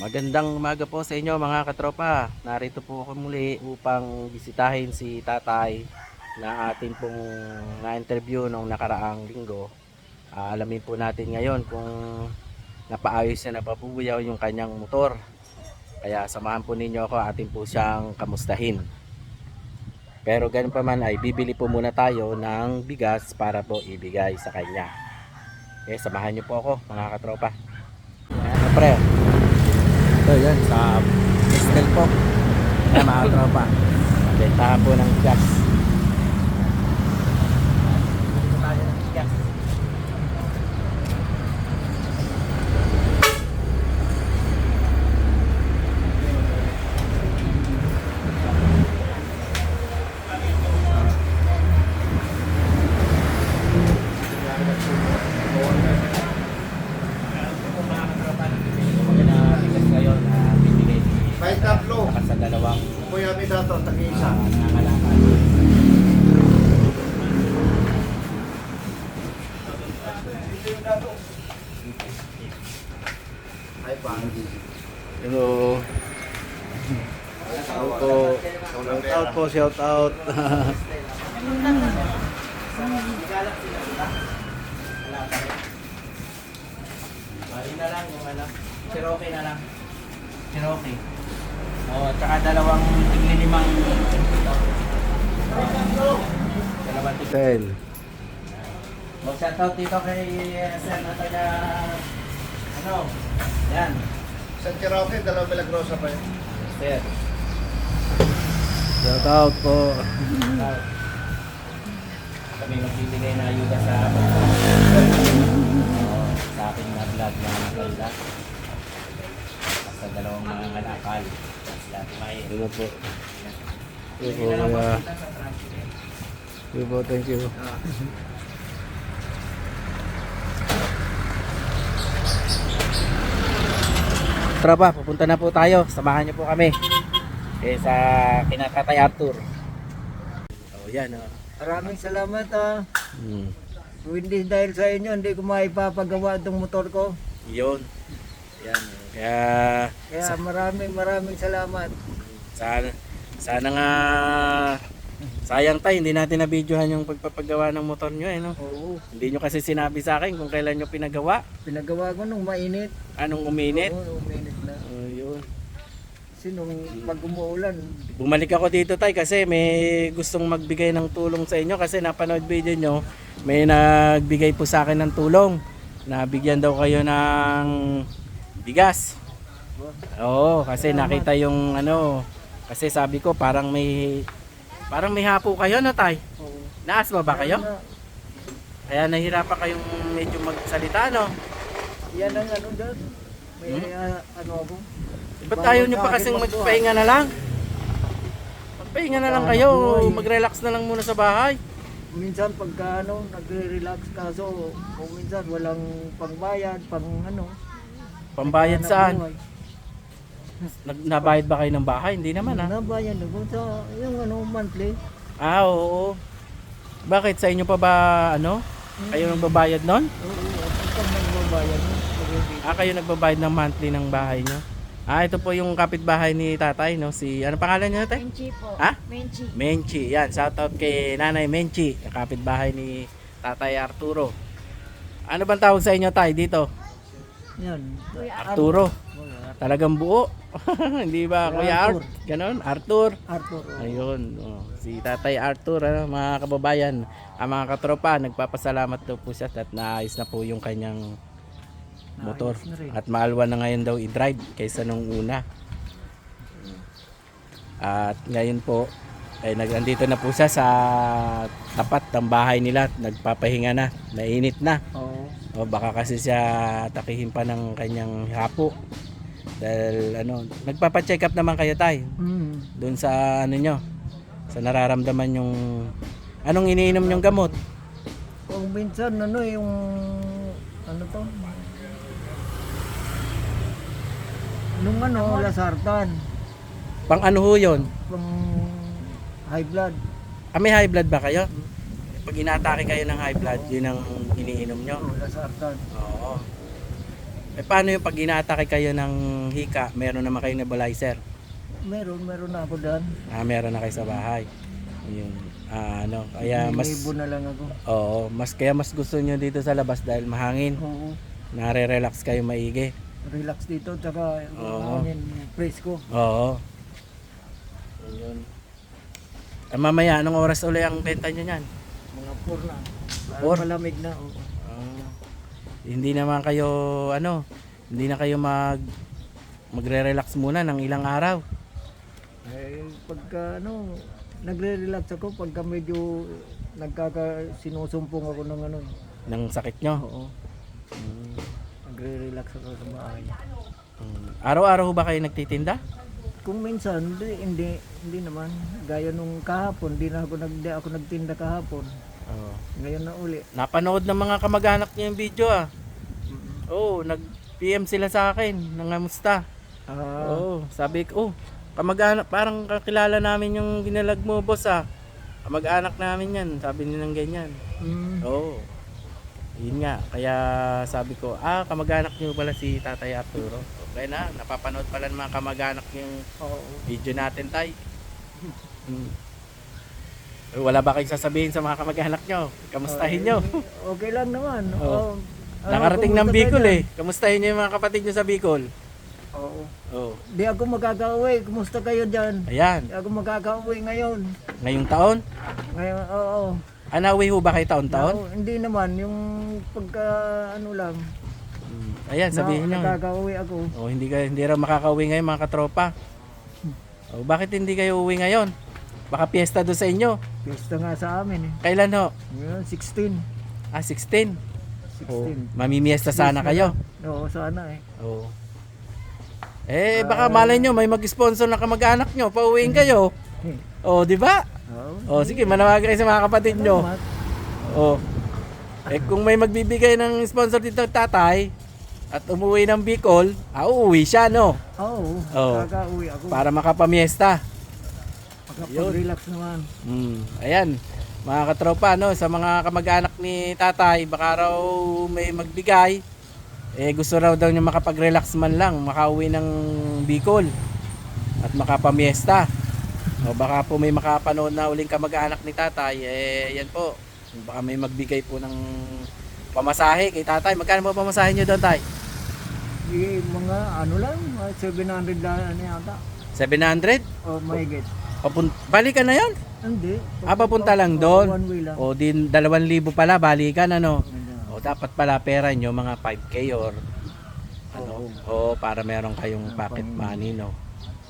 Magandang umaga po sa inyo mga katropa. Narito po ako muli upang bisitahin si tatay na atin pong na-interview nung nakaraang linggo. Ah, alamin po natin ngayon kung napaayos na napapuyaw yung kanyang motor. Kaya samahan po ninyo ako atin po siyang kamustahin. Pero ganun pa man ay bibili po muna tayo ng bigas para po ibigay sa kanya. Eh, samahan niyo po ako mga katropa. Ayan, pre. Ito yan, sa Estel po. Ayan mga tropa. Bentahan po ng gas. Hello. Shout out. Shout out po, shout out. Bali na lang yung ano, Cherokee na lang. Cherokee. Oh, tsaka dalawang tiglilimang Dalawang tig- Ten. Oh, shoutout dito kay uh, Senator ano, yan, Sa Cherokee, dalawa Milagrosa pa yun. sir. Shout out po. Ah, kami magbibigay na ayuda sa oh, sa aking na vlog na naganda. Sa dalawang mga ngalakal. Lahat may Hello po. Po, kuya. makita sa transfer. Hello po, thank you. Tropa, pupunta na po tayo. Samahan niyo po kami. Eh, sa kinakatay Arthur. Oh, yan oh. Maraming salamat ah. Hmm. Hindi dahil sa inyo, hindi ko maipapagawa itong motor ko. Yun. Yan. oh. Kaya Kaya maraming maraming salamat. sana sana nga sayang tayo hindi natin na-videohan yung pagpapagawa ng motor nyo eh no. Oo. Hindi nyo kasi sinabi sa akin kung kailan nyo pinagawa. Pinagawa ko nung mainit. Anong uminit. Oo, nung mainit na. Oh, yun. Kasi nung pag umuulan, Bumalik ako dito tay kasi may gustong magbigay ng tulong sa inyo kasi napanood video nyo may nagbigay po sa akin ng tulong. Nabigyan daw kayo ng bigas. Oo kasi nakita yung ano kasi sabi ko parang may parang may hapo kayo no tay? Naasma ba kayo? Kaya nahirapan kayong medyo magsalita no? Yan ang ano dyan. May ah, ano ako. Ba't ayaw nyo pa kasing magpahinga na lang? magpahinga na lang kayo mag-relax na lang muna sa bahay Minsan pagka ano, nagre-relax kaso kung minsan walang pangbayad, pang ano. pambayad saan? buhay. Nag, nabayad ba kayo ng bahay? Hindi naman ah. Nabayad ako sa yung ano monthly. Ah, oo. Bakit sa inyo pa ba ano? Kayo nagbabayad nun? Oo, at pag nagre-relax. Ah, kayo nagbabayad ng monthly ng bahay nyo? Ah, ito po yung kapitbahay ni tatay, no? Si, ano pangalan niya tatay? Menchi po. Ha? Menchi. Menchi. Yan, shoutout kay Nanay Menchi, yung kapitbahay ni tatay Arturo. Ano bang tawag sa inyo tay dito? Yan. Kuya Arturo. Talagang buo. Hindi ba, Kuya Kuya Art? Arthur. Ganon, Arthur. Arthur. Ayun, oh, si Tatay Arthur, ano, mga kababayan, ang mga katropa, nagpapasalamat daw po siya at naayos na po yung kanyang motor. At maalwan na ngayon daw i-drive kaysa nung una. At ngayon po, ay nagandito na po siya sa tapat ng bahay nila at nagpapahinga na, mainit na. Oo. O baka kasi siya takihin pa ng kanyang hapo. Dahil ano, nagpapa-check up naman kayo tay Mm. doon sa ano nyo sa nararamdaman yung anong iniinom yung gamot Kung minsan ano yung ano to? Nung ano, lasartan, pang ano ho yun pang high blood. ah, may high blood ba kayo pag inatake kayo ng high blood yun ang iniinom nyo Oo, lasartan. oo Eh paano yung pag inaatake kayo ng hika, meron naman kayo nebulizer? Meron, meron na ako dyan. Ah, meron na kayo sa bahay. Yung ah, ano, kaya mas Libo na lang ako. Oo, mas kaya mas gusto niyo dito sa labas dahil mahangin. Oo. Nare-relax kayo maigi. Relax dito, tsaka Oo. hangin, presko. Oo. Ayun. Eh, mamaya, anong oras uli ang benta niyo niyan? Mga 4 na. Parang Four? malamig na. Oo. Ah, hindi naman kayo ano, hindi na kayo mag magre-relax muna ng ilang araw. Eh, pagka ano, nagre-relax ako pagka medyo nagkaka sinusumpong ako ng ano. ng sakit nyo. Oo. Mm. Nagre-relax ako sa bahay. Mm. Araw-araw ba kayo nagtitinda? Kung minsan, hindi, hindi, hindi naman. Gaya nung kahapon, di na ako, nag, di ako nagtinda kahapon. Oo. Ngayon na uli. Napanood ng mga kamag-anak niyo yung video ah. Oo, nag-PM sila sa akin, nangamusta. Ah, Oo, sabi ko, oh, kamag-anak, parang kakilala namin yung ginalag mo, boss ah. Kamag-anak namin yan, sabi nilang ganyan. mm, Oo. Yun nga, kaya sabi ko, ah, kamag-anak niyo pala si Tatay Arturo. Okay na, napapanood pala ng mga kamag-anak yung video natin, tay. Hmm. Eh, Wala ba kayong sasabihin sa mga kamag-anak nyo? Kamustahin nyo? Eh, Okay lang naman. Oo. Oo. Ano, Nakarating ng Bicol eh. Kamustahin nyo yung mga kapatid nyo sa Bicol? Oo. Oo. Di ako magkakauwi. Kumusta kayo dyan? Ayan, Di ako magkakauwi ngayon. ngayong taon, Ngayon, oo. Ah, nauwi ho ba kayo taon-taon? Oo, hindi naman. Yung pagka ano lang. Hmm. Ayan, sabihin na, nyo. Nakakauwi ako. Oh, hindi kayo hindi raw makakauwi ngayon mga katropa. Oh, bakit hindi kayo uwi ngayon? Baka piyesta doon sa inyo. Pista nga sa amin eh. Kailan ho? Ngayon, 16. Ah, 16. 16. Oh, mamimiesta sana kayo. Oo, sana eh. Oh. Eh, baka malay nyo, may mag-sponsor na kamag-anak nyo, pauwiin kayo. Eh, Oh, di ba? Oh, sige, manawagan kayo sa mga kapatid nyo. Oh. Eh, kung may magbibigay ng sponsor dito tatay, at umuwi ng Bicol, ah, uuwi siya, no? Oo, Oo. nakakauwi ako. Para makapamiesta. Makapag-relax naman. Mm, ayan, mga katropa, no, sa mga kamag-anak ni tatay, baka raw may magbigay, eh gusto raw daw niya makapag-relax man lang, makauwi ng Bicol at makapamiesta. O baka po may makapanood na uling kamag-anak ni tatay, eh yan po, baka may magbigay po ng pamasahe kay tatay. Magkano po pamasahe niyo doon, tay? Eh, mga ano lang, mga 700 lang ano yata. 700? O mahigit. Papun- balikan na yon? Hindi. Ah, papunta lang Oo, doon? One way lang. O din 2,000 pala, balikan ano? Ano. O dapat pala pera nyo mga 5k or ano, o para meron kayong pocket money no.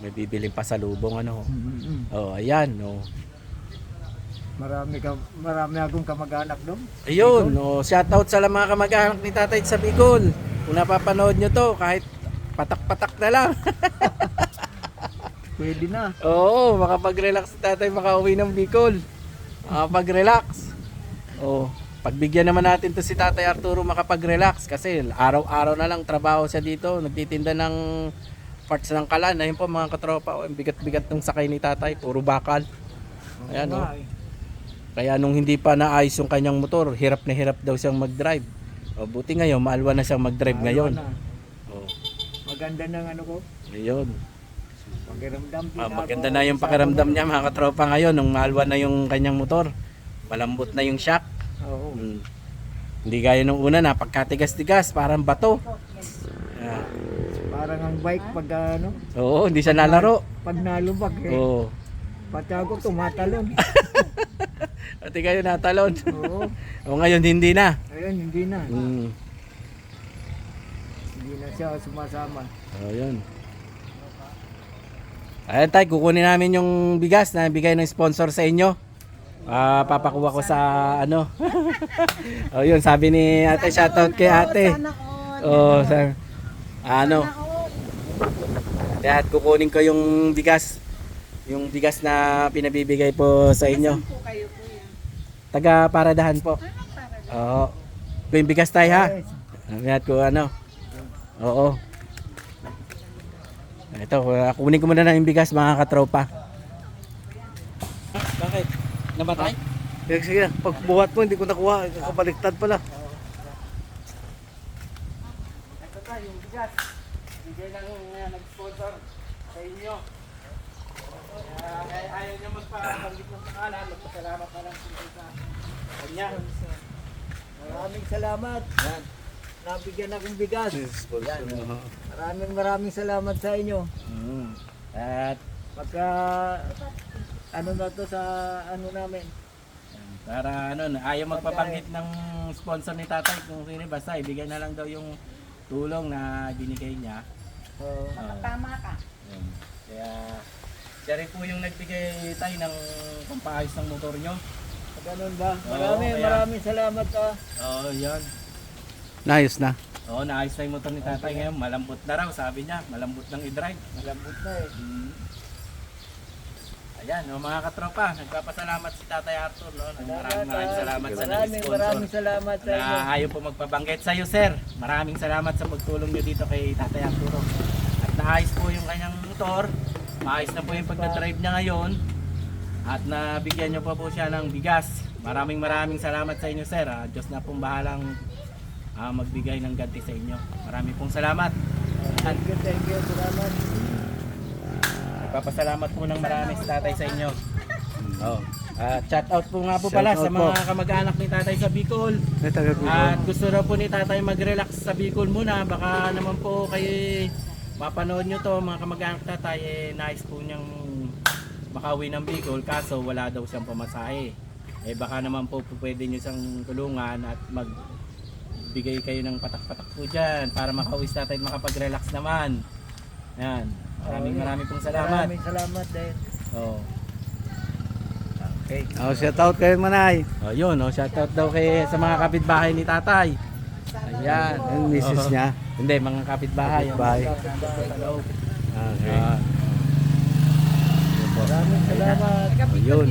May bibiling pasalubong ano. Mm, mm, mm. O ayan no. Marami ka, marami akong kamag-anak doon. Ayun, no, shoutout sa mga kamag-anak ni Tatay sa Bicol. Kung napapanood nyo to, kahit patak-patak na lang. Pwede na. Oo, makapag-relax si Tatay makauwi ng Bicol. Makapag-relax. Oo. Pagbigyan naman natin to si Tatay Arturo makapag-relax kasi araw-araw na lang trabaho siya dito. Nagtitinda ng parts ng kalan. Ayun po mga katropa, oh, ang bigat-bigat ng sakay ni Tatay, puro bakal. Ayan, oh. Kaya nung hindi pa naayos yung kanyang motor, hirap na hirap daw siyang mag-drive. O buti ngayon, maalwa na siyang mag-drive Ano ngayon. na. Oh, Maganda ng ano ko. ayun. Pakiramdam din Ah, ako. maganda na yung pakiramdam niya mga katropa ngayon nung maalwa na yung kanyang motor. Malambot na yung shock. Oo. Mm. Hindi gaya nung una na pagkatigas-tigas, parang bato. Ah, Parang ang bike pag ano, oo, hindi siya nalaro. pag nalubag eh. Oo. Pati ako tumatalon. Pati kayo natalon. Oo. o ngayon hindi na. Ayun, hindi na. Mm. Hindi na siya sumasama. Oh, yun. Ayan tay, kukunin namin yung bigas na bigay ng sponsor sa inyo. Ah, papakuha ko sa ano. oh, yun, sabi ni Ate, shoutout kay Ate. Oh, sa ano. At kukunin ko yung bigas. Yung bigas na pinabibigay po sa inyo. Taga Paradahan po. Oo. Oh. Yung bigas tayo ha. Ayan ko ano. Oo. Ito, uh, kunin ko muna na yung bigas mga katropa. Bakit? Namatay? Sige, sige. Pagbuhat mo, hindi ko nakuha. Kapaliktad pala. Ito tayo, Yan ang uh, nag-sponsor sa inyo. Kaya kaya ayaw niya magpabanggit ng pangalan, magpasalamat na lang sa kanya. Maraming salamat. Yan. Nabigyan akong bigas. Yan. Maraming maraming salamat sa inyo. Mm. At Pagka ano na to sa ano namin. para ano, ayaw magpabanggit ng sponsor ni tatay kung sino basta ibigay na lang daw yung tulong na binigay niya. So, Tama ka. Kaya siya rin po yung nagbigay tayo ng pampaayos ng motor nyo. ganun ba? Oo, Maraming kaya- maraming salamat ah. Oo, oh, yan. Naayos na. Oo, naayos na yung motor ni tatay ngayon. Malambot na raw, sabi niya. Malambot ng i-drive. Malambot na eh. Mm. Ayan, oh, mga katropa, nagpapasalamat si Tatay Arthur. No? Maraming maraming salamat sa Maraming nag-sponsor. maraming salamat sa inyo. Na ayaw po magpabanggit sa iyo, sir. Maraming salamat sa pagtulong niyo dito kay Tatay Arturo. At naayos po yung kanyang motor. Maayos na po yung pagdadrive niya ngayon. At nabigyan niyo pa po siya ng bigas. Maraming maraming salamat sa inyo, sir. Ah, Diyos na pong bahalang ah, magbigay ng ganti sa inyo. Maraming pong salamat. At Thank you, thank you. Salamat. Nagpapasalamat po ng marami si tatay sa inyo. Oh. At shout out po nga po Shout pala sa po. mga kamag-anak ni tatay sa Bicol. At gusto raw po ni tatay mag-relax sa Bicol muna. Baka naman po kayo mapanood nyo to mga kamag-anak tatay. Eh, nice po niyang makauwi ng Bicol kaso wala daw siyang pamasahe. Eh baka naman po po pwede nyo siyang tulungan at mag bigay kayo ng patak-patak po dyan para makauwi tatay at makapag-relax naman. Yan. Maraming Okay. maraming pong salamat. Maraming salamat din. Oh. Okay. Oh, shout out kayo manay. Oh, yun, oh, shoutout daw kay sa mga kapitbahay ni Tatay. Ayan. Yung misis Oo. niya. Hindi, mga kapitbahay. Kapitbahay. Okay. Ah. Maraming salamat. Oh, yun.